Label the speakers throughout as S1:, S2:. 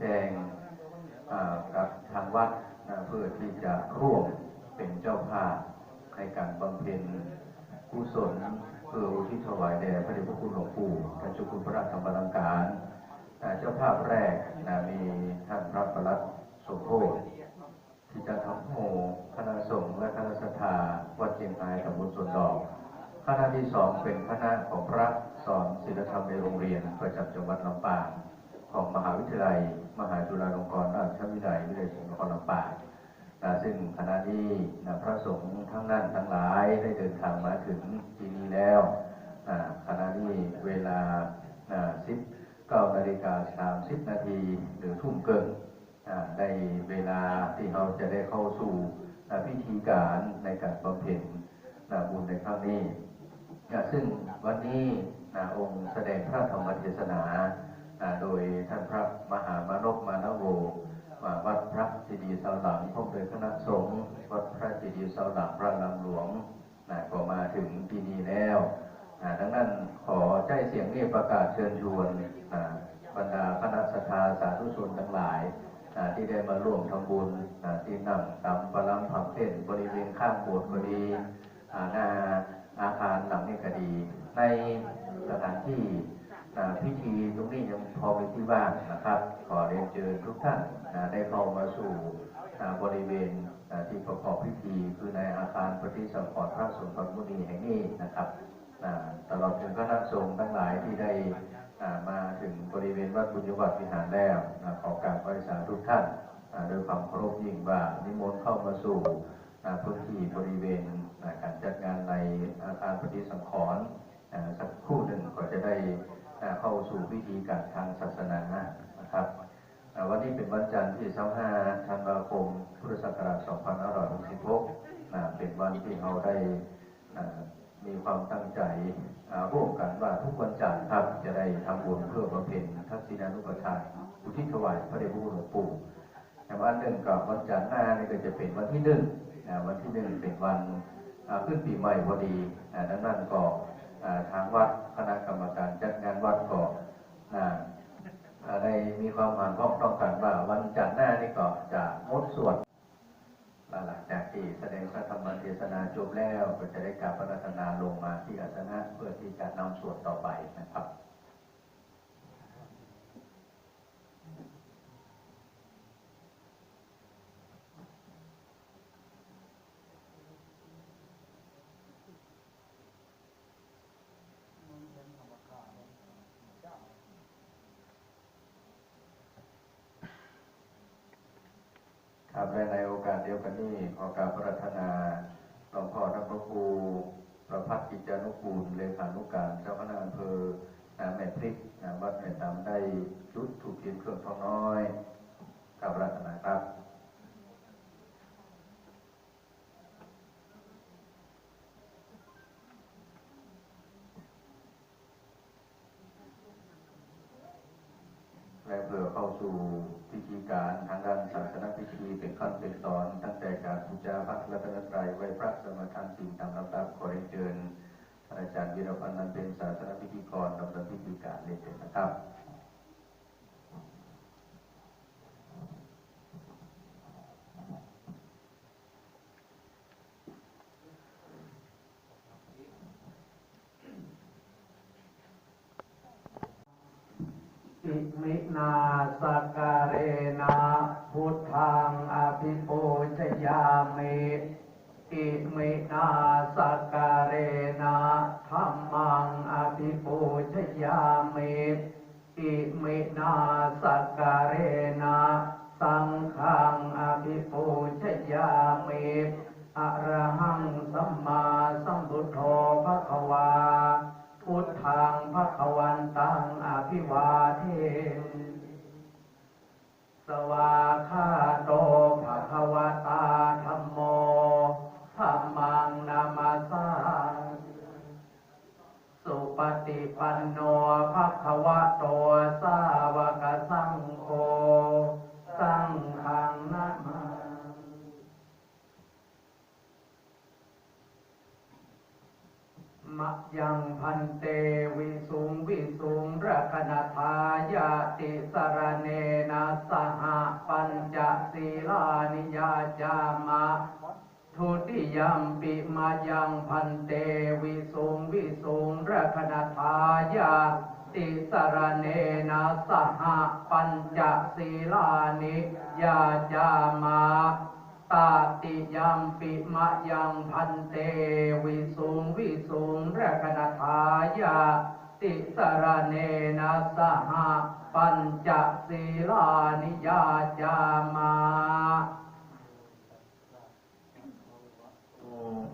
S1: แจ้งกับทางวัดเพื่อที่จะร่วมเป็นเจ้าภาพในการบำเพ็ญกุศลเพื่ออุทิศถวายแด่พระเดชพระคุณหลวงปู่ท่านเจ้าคุณพระราชธรรมลังการเจ้าภาพแรกนะมีท่านพระประลัดสมโพธิที่จะทำโหคณะสงฆ์และคณะสัทธาวัดเชียงรายตำบลสวนดอกคณะที่สองเป็นคณะของพระสอนศิลธรรมในโรงเรียนประจำจังหวัดลำปาง ของมหาวิทยาลัย มหาจุฬาลงกรณราชวิทยาลัยวิทยาลัยนครลำปางนะซึ่งคณะนี้นะพระสงฆ์ทั้งนั้นทั้งหลายได้เดินทางมาถึงที่นี้แล้วอ่าคณะนี้เวลาสิบ9นาฬิกา30นาทีหรือทุ่มเกินอ่าในเวลาที่เราจะได้เข้าสู่อ่าพิธีการในการบำเพ็ญบุญในครั้งนี้อ่าซึ่งวันนี้อ่าองค์แสดงพระธรรมเทศนา โดยท่านพระมหามานพมานโววัดพระเจดีย์เสาหลังพร้อมโดยคณะสงฆ์วัดพระเจดีย์เสาหลังพระลำหลวงก็มาถึงทีนี้แล้วดังนั้นขอใจเสียงนี้ประกาศเชิญชวนบรรดาคณะสัทธาสาธุชนทั้งหลายที่ได้มาร่วมทำบุญที่นั่งตำประลัมผักเต้นบริเวณข้างโบสถ์ก็ดีอาหน้าอาคารหลังนี้ก็ดี ในสถานที่ พิธีตรงนี้ยังพอเป็นที่ว่างนะครับ ขอเรียนเชิญทุกท่านได้เข้ามาสู่บริเวณที่ประกอบพิธีคือในอาคารปฏิสังขรณ์พระสงฆ์พระมุนีแห่งนี้นะครับตลอดถึงคณะสงฆ์ทั้งหลายที่ได้มาถึงบริเวณวัดบุญยวัดวิหารแล้วขอกรารบริสาทุกท่านอ่าโดยความเคารพยิ่งว่านิมนต์เข้ามาสู่พื้นที่บริเวณการจัดงานในอาคารปฏิสังขรณ์สักครู่หนึ่งก็จะได้ เข้าสู่พิธีการทางศาสนานะครับวันนี้เป็นวันจันทร์ที่25ธันวาคม พุทธศักราช2566เป็นวันที่เราได้มีความตั้งใจร่วมกันว่าทุกวันจันทร์ครับจะได้ทำบุญเพื่อบำเพ็ญทักษิณานุปทานอุทิศถวายพระเดชพระคุณหลวงปู่แต่วันหนึ่งกับวันจันทร์หน้านี่ก็จะเป็นวันที่หนึ่งวันที่หนึ่งเป็นวันขึ้นปีใหม่พอดีดังนั้นก็ ทางวัดคณะกรรมการจัดงานวัดก็อ่าอ่าไรมีความหวังพ้องต้องกันว่าวันจันทร์หน้านี่ก็จะงดสวดหลังจากที่แสดงพระธรรมเทศนาจบแล้วก็จะได้กราบพระรัตนาลงมาที่อาสนะเพื่อที่จะนำสวดต่อไปนะครับ ครับและในโอกาสเดียวกันนี้ขอการพระรัตนาหลวงพ่อท่านพระครูประพัฒกิจานุกูลเลขานุการเจ้าคณะอำเภอนาแม่พริกนาวัดแม่ตามได้ชุดถูกเทียนเครื่องทองน้อยกับรัตนาครับ
S2: ข
S1: สู่พิธีการทางด้านศาสนพิธีเป็นขั้นเป็นตอน ตั้งแต่การบูชาพระรัตนตรัยไหว้พระสมทานสิ่งตามลำดับขอเรียนเชิญอาจารย์วีรพันธ์นันเป็นศาสนพิธีกรดำเนินพิธีการเลยนนะครับ
S2: อิมินาสการเรนะพุทธังอภิปูชยา มิอิมินาสการเรนะธัมมังอภิปูชยามิอิมินาสการเรนะสังฆังอภิปูชยามิอะระหังสัมมาสัมพุทโธภะควาพุทธังภะควันตังอภิวาเทสวาคาโตภะคะวตา ปันโนภะคะวะโตสาวกสังโฆสังฆังนะมามะยังพันเตวิสุงวิสุงรักนทายาติสรเนนะสหปัญจศีลานิยาจามะ ทุติยมปิมายังพันเตวิสุงวิสุงรักนทายาติสรเนนะสหปัญจศีลานิยาจามะตาติยมปิมะยังพันเตวิสุงวิสุงรักนทายาติสรเนนะสหปัญจศีลานิยาจามา
S3: โตอะ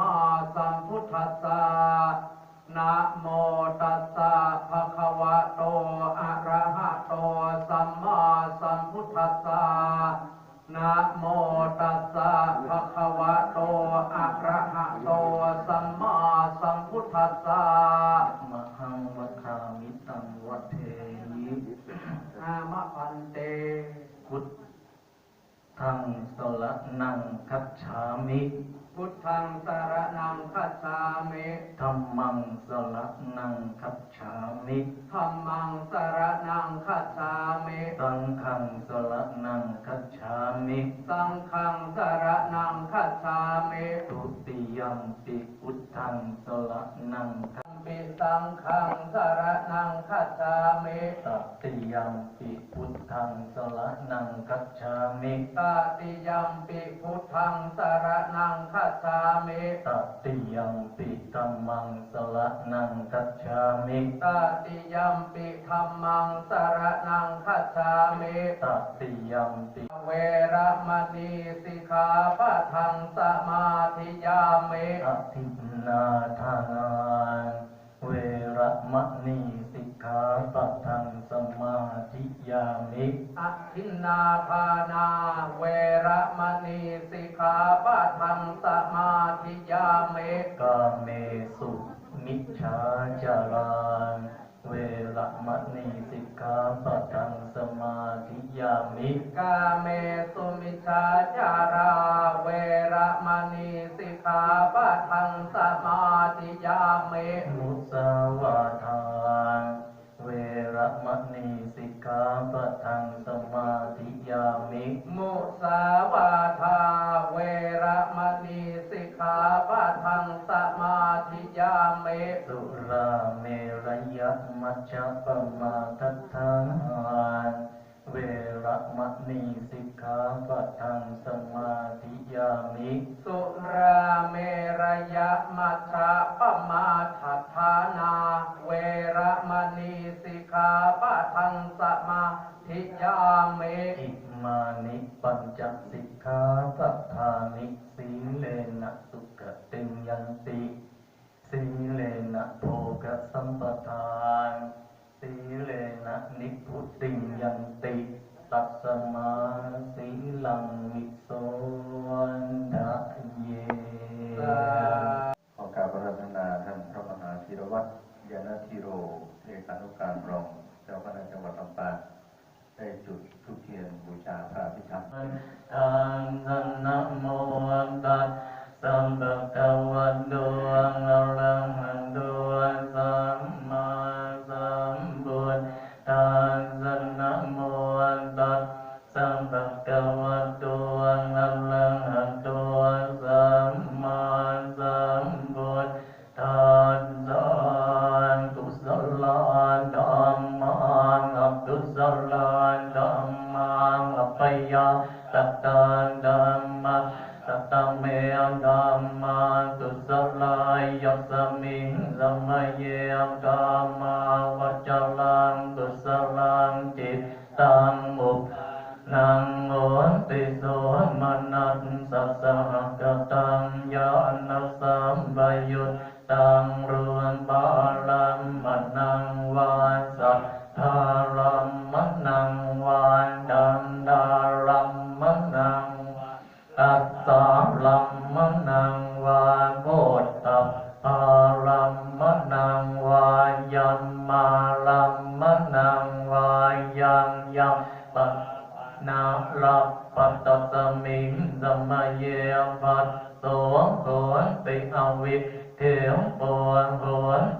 S2: าา
S3: มิ
S2: ธัมมังสารนังคัจฉามิ
S3: สังฆังสละนังคัจฉามิ
S2: สังฆังสารนังคัจฉามิ
S3: ทุติยัมปิพุทธังสละนังคัจ
S2: สัม ปิสังฆังสารนังคัจฉามิ
S3: ตติยัมปิพุทธังสละนังคัจฉามิ
S2: ตาติยัมปิพุทธังสารนังคัจฉามิ
S3: ตติยัมปิธัมมังสละนังคัจฉามิ
S2: ตาติยัมปิธัมมังสารนังคัจฉามิ
S3: ตติยัมปิ
S2: เวระมณีสิกขาปะทังสมาธิยามิ
S3: อธินนาทานา เวระมะนีสิกขาปะทังสมาธิยามิ
S2: อทินนาทานา เวระมณีสิกขาปะทังสมาธิยามิ
S3: กาเมสุมิจฉาจารา เวระมะนีสิกขาปะทังสมาธิยามิ
S2: กาเมสุมิชฌาจาราเวระมณีสิกขาปะทังสมาธิยามิ
S3: มุสาวาทาเว ระมณีสิกขาปะทังสมาธิยามิ
S2: มุสาวาทาเวระมณีสิกขาปะทังสมาธิยามิ
S3: สุราเมรยะมัจจปมาทัฏฐาน เวระมะนีสิกขาปะทังสมาธิยามิ
S2: สุราเมรยะมัชฌะปมาทัฏฐานา เวระมณีสิกขาปะทังสมาธิยามิ
S3: อิมานิปัญจสิกขาปะทานิสีเลนะสุขติยันติสีเลนะโภกสัมปทาน สีเลนะนิพพุติยันติ ตัสสา
S1: รัมม
S3: นังวาโพตัปปารัมมนังวายัมมารัมมนังวายังยังปัสนาลับปัตตสมิงสมัยเยปัสโสโหติอวิเทวปวนโห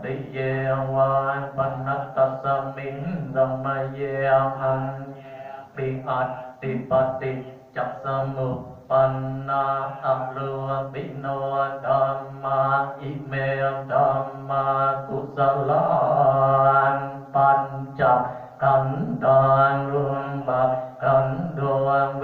S3: ติเยวานปนัตตสมิงสมัยเยหันปิอัตติปติจักสมุป ปันนาอัลโลปิโนธัมมาอิเมธัมมากุสลานปัญจขันธานรวมบัพกันดวงเว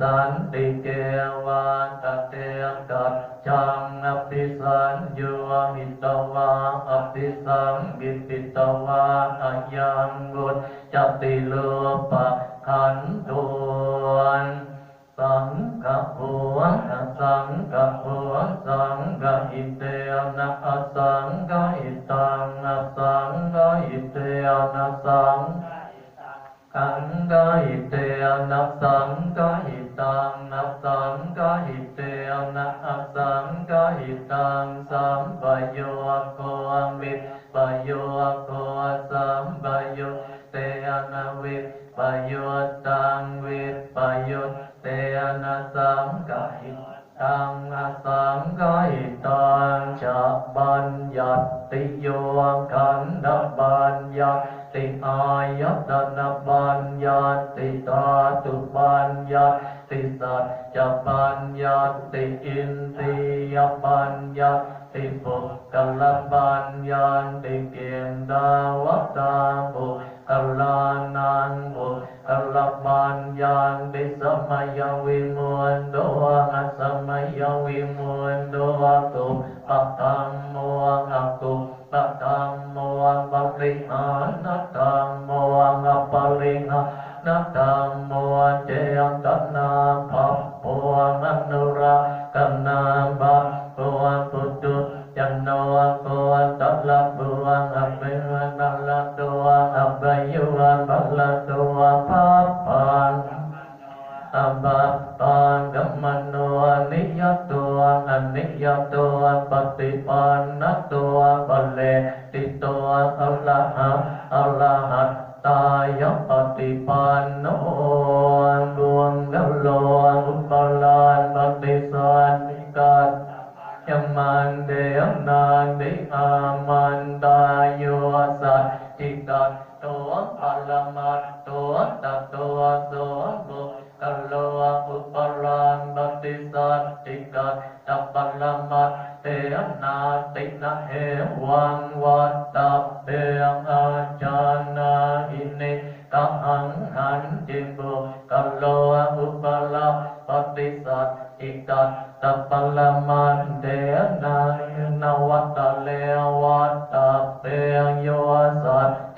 S3: สันติเกวาตเตกัจจังอภิสัญญูหิตวาอภิสังกิปิตวาอายังกุจจติโลปะขันโตนสังฆัวสังฆัวสังฆอิเตนะสังฆอิตังสังฆอิเตนะสัง ตังกาหิตเตอนับสังกาหิตังนับสังกาหิตเตอนับสังกาหิตังสัมปโยโคมิตปโยโคส นโดตุปะตัมโม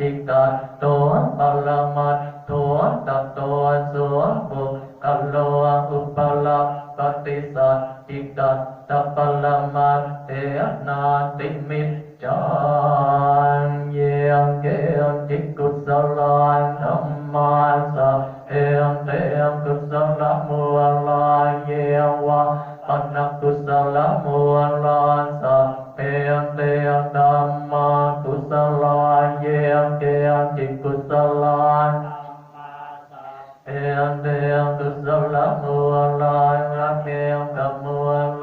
S3: ติกัตตัวปะละมัตตัวตัตตัวสวนบุกัลโลอุปละปฏิสัตติกัตตัปปะละ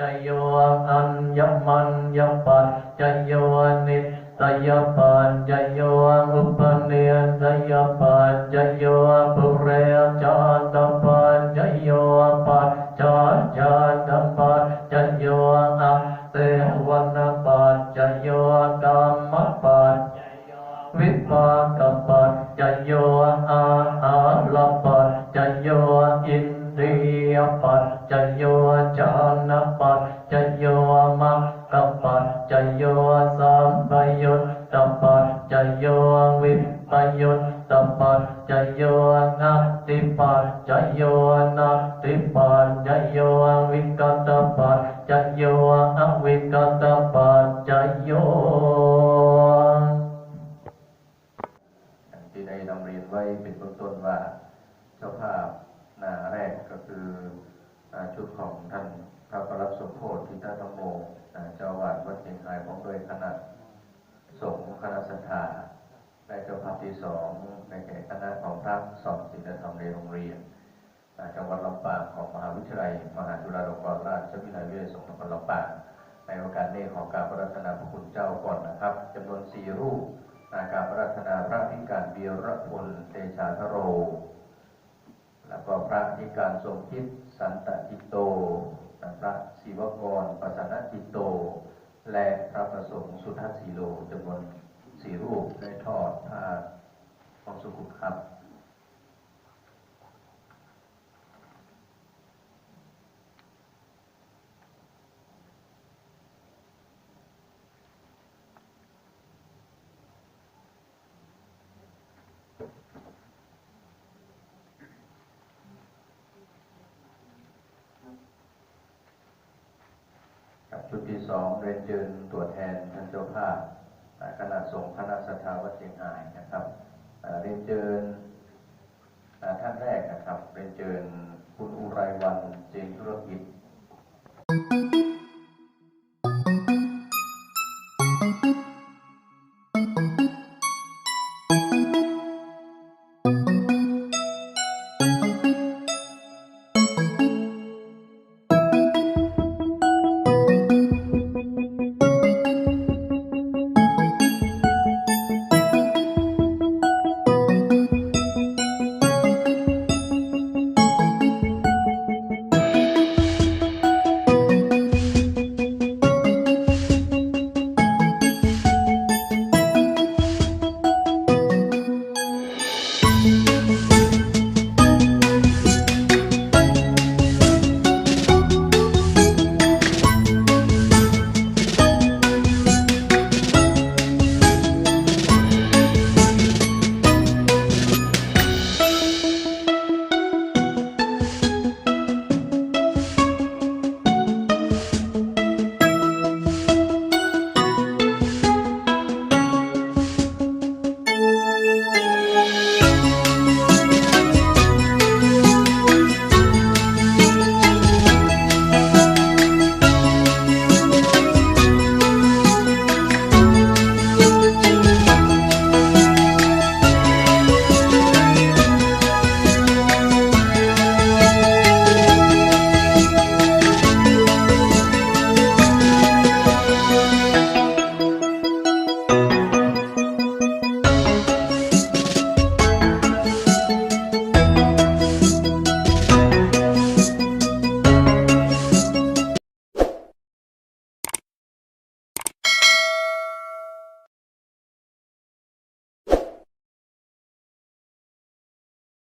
S3: จโยโยนันนันดลปัญจโยมนันดลปัญจโยสหชันจยอัญญมัญญปัญจโยนิตยปัญจโยอุปเนียปัญจโยปุเรจาตปั ที่
S1: ได้นำเรียนไว้เป็นเบื้องต้นว่าเจ้าภาพนาแรกก็คืออชุดของท่านพระประหลัดสมโพธิทิตาธรรมโมเจ้าวาดวัดเชียงรายพร้อมด้วยคณะสงฆ์คณะสัทธาและเจ้าภาพที่สองในแก่คณะของพระสอนศิลธรรมในโรงเรียนจังหวัดลำปางของมหาวิทยาลัย มหาจุฬาลงกรณราชวิทยาลัยวิทยาสงฆ์จังหวัดลำปางในโอกาสนี้ของการพระรัตนาพระคุณเจ้าก่อนนะครับจำนวนสี่รูป อาการประราชนาพระพิการเบียรพลเตชาธโร แล้วก็พระพิการทรงคิดสันตจิตโต พระศิวกรปัสนจิตโต และพระประสงค์สุทัศสีโลจำนวนสี่รูปได้ทอดผ้าของสุขุมครับ สองเรียนเชิญตัวแทนท่านเจ้าภาพอ่าคณะสงฆ์คณะสถาวัดเชียงรายนะครับเรียนเชิญท่านแรกนะครับเรียนเชิญคุณอุไรวันเจนธุรกิจ